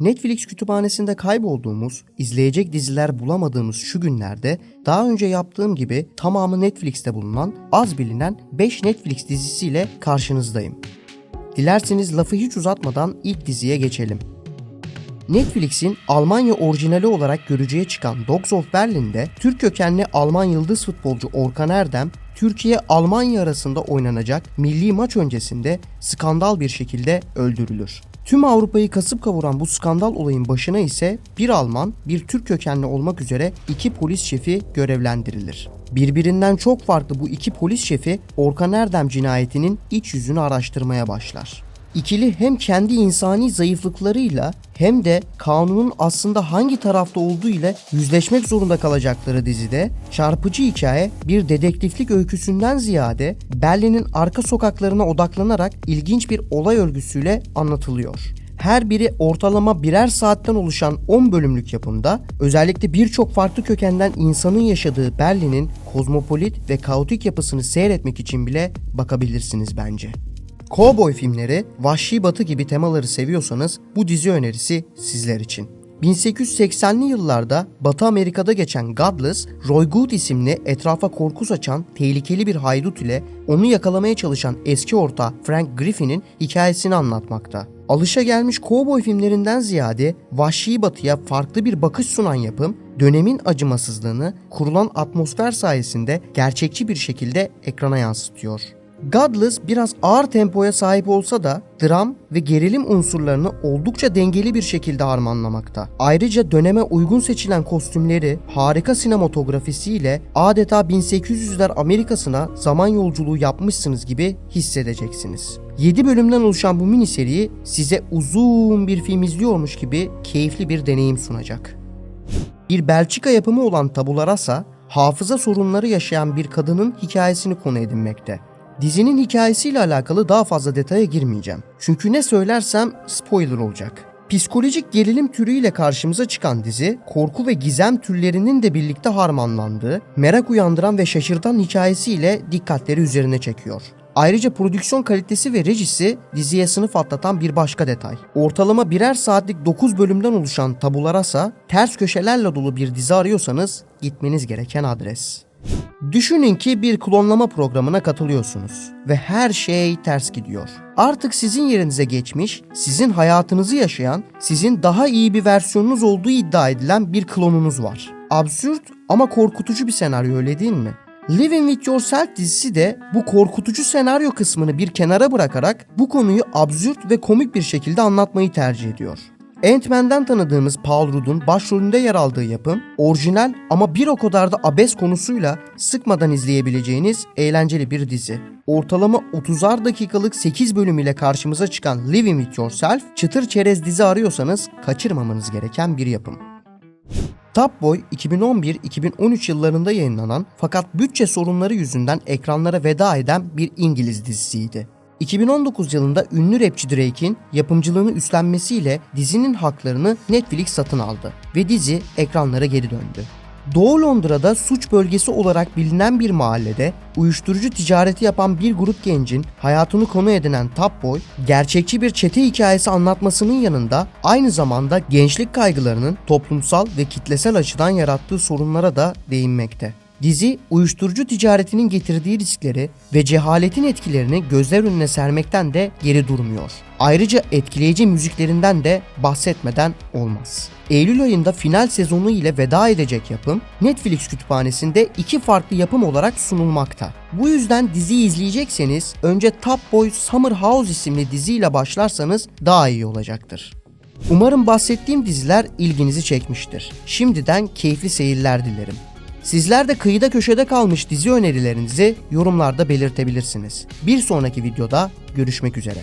Netflix kütüphanesinde kaybolduğumuz, izleyecek diziler bulamadığımız şu günlerde daha önce yaptığım gibi tamamı Netflix'te bulunan az bilinen 5 Netflix dizisiyle karşınızdayım. Dilerseniz lafı hiç uzatmadan ilk diziye geçelim. Netflix'in Almanya orijinali olarak görücüye çıkan Dogs of Berlin'de Türk kökenli Alman yıldız futbolcu Orkan Erdem, Türkiye-Almanya arasında oynanacak milli maç öncesinde skandal bir şekilde öldürülür. Tüm Avrupa'yı kasıp kavuran bu skandal olayın başına ise bir Alman, bir Türk kökenli olmak üzere iki polis şefi görevlendirilir. Birbirinden çok farklı bu iki polis şefi Orkan Erdem cinayetinin iç yüzünü araştırmaya başlar. İkili hem kendi insani zayıflıklarıyla hem de kanunun aslında hangi tarafta olduğu ile yüzleşmek zorunda kalacakları dizide çarpıcı hikaye bir dedektiflik öyküsünden ziyade Berlin'in arka sokaklarına odaklanarak ilginç bir olay örgüsüyle anlatılıyor. Her biri ortalama birer saatten oluşan 10 bölümlük yapımda özellikle birçok farklı kökenden insanın yaşadığı Berlin'in kozmopolit ve kaotik yapısını seyretmek için bile bakabilirsiniz bence. Cowboy filmleri, vahşi batı gibi temaları seviyorsanız bu dizi önerisi sizler için. 1880'li yıllarda Batı Amerika'da geçen Godless, Roy Good isimli etrafa korku saçan tehlikeli bir haydut ile onu yakalamaya çalışan eski orta Frank Griffin'in hikayesini anlatmakta. Alışa gelmiş kovboy filmlerinden ziyade vahşi batıya farklı bir bakış sunan yapım, dönemin acımasızlığını kurulan atmosfer sayesinde gerçekçi bir şekilde ekrana yansıtıyor. Godless biraz ağır tempoya sahip olsa da dram ve gerilim unsurlarını oldukça dengeli bir şekilde harmanlamakta. Ayrıca döneme uygun seçilen kostümleri, harika sinematografisiyle adeta 1800'ler Amerikasına zaman yolculuğu yapmışsınız gibi hissedeceksiniz. 7 bölümden oluşan bu mini seri size uzun bir film izliyormuş gibi keyifli bir deneyim sunacak. Bir Belçika yapımı olan Tabula Rasa, hafıza sorunları yaşayan bir kadının hikayesini konu edinmekte. Dizinin hikayesiyle alakalı daha fazla detaya girmeyeceğim. Çünkü ne söylersem spoiler olacak. Psikolojik gerilim türüyle karşımıza çıkan dizi, korku ve gizem türlerinin de birlikte harmanlandığı, merak uyandıran ve şaşırtan hikayesiyle dikkatleri üzerine çekiyor. Ayrıca prodüksiyon kalitesi ve rejisi diziye sınıf atlatan bir başka detay. Ortalama birer saatlik 9 bölümden oluşan Tabula Rasa, ters köşelerle dolu bir dizi arıyorsanız gitmeniz gereken adres. Düşünün ki bir klonlama programına katılıyorsunuz ve her şey ters gidiyor. Artık sizin yerinize geçmiş, sizin hayatınızı yaşayan, sizin daha iyi bir versiyonunuz olduğu iddia edilen bir klonunuz var. Absürt ama korkutucu bir senaryo öyle değil mi? Living with Yourself dizisi de bu korkutucu senaryo kısmını bir kenara bırakarak bu konuyu absürt ve komik bir şekilde anlatmayı tercih ediyor. Ant-Man'den tanıdığımız Paul Rudd'un başrolünde yer aldığı yapım, orijinal ama bir o kadar da abes konusuyla sıkmadan izleyebileceğiniz eğlenceli bir dizi. Ortalama 30'ar dakikalık 8 bölüm ile karşımıza çıkan Living With Yourself, çıtır çerez dizi arıyorsanız kaçırmamanız gereken bir yapım. Top Boy 2011-2013 yıllarında yayınlanan fakat bütçe sorunları yüzünden ekranlara veda eden bir İngiliz dizisiydi. 2019 yılında ünlü rapçi Drake'in yapımcılığını üstlenmesiyle dizinin haklarını Netflix satın aldı ve dizi ekranlara geri döndü. Doğu Londra'da suç bölgesi olarak bilinen bir mahallede uyuşturucu ticareti yapan bir grup gencin hayatını konu edinen Top Boy, gerçekçi bir çete hikayesi anlatmasının yanında aynı zamanda gençlik kaygılarının toplumsal ve kitlesel açıdan yarattığı sorunlara da değinmekte. Dizi uyuşturucu ticaretinin getirdiği riskleri ve cehaletin etkilerini gözler önüne sermekten de geri durmuyor. Ayrıca etkileyici müziklerinden de bahsetmeden olmaz. Eylül ayında final sezonu ile veda edecek yapım Netflix kütüphanesinde iki farklı yapım olarak sunulmakta. Bu yüzden diziyi izleyecekseniz önce Top Boy Summer House isimli diziyle başlarsanız daha iyi olacaktır. Umarım bahsettiğim diziler ilginizi çekmiştir. Şimdiden keyifli seyirler dilerim. Sizler de kıyıda köşede kalmış dizi önerilerinizi yorumlarda belirtebilirsiniz. Bir sonraki videoda görüşmek üzere.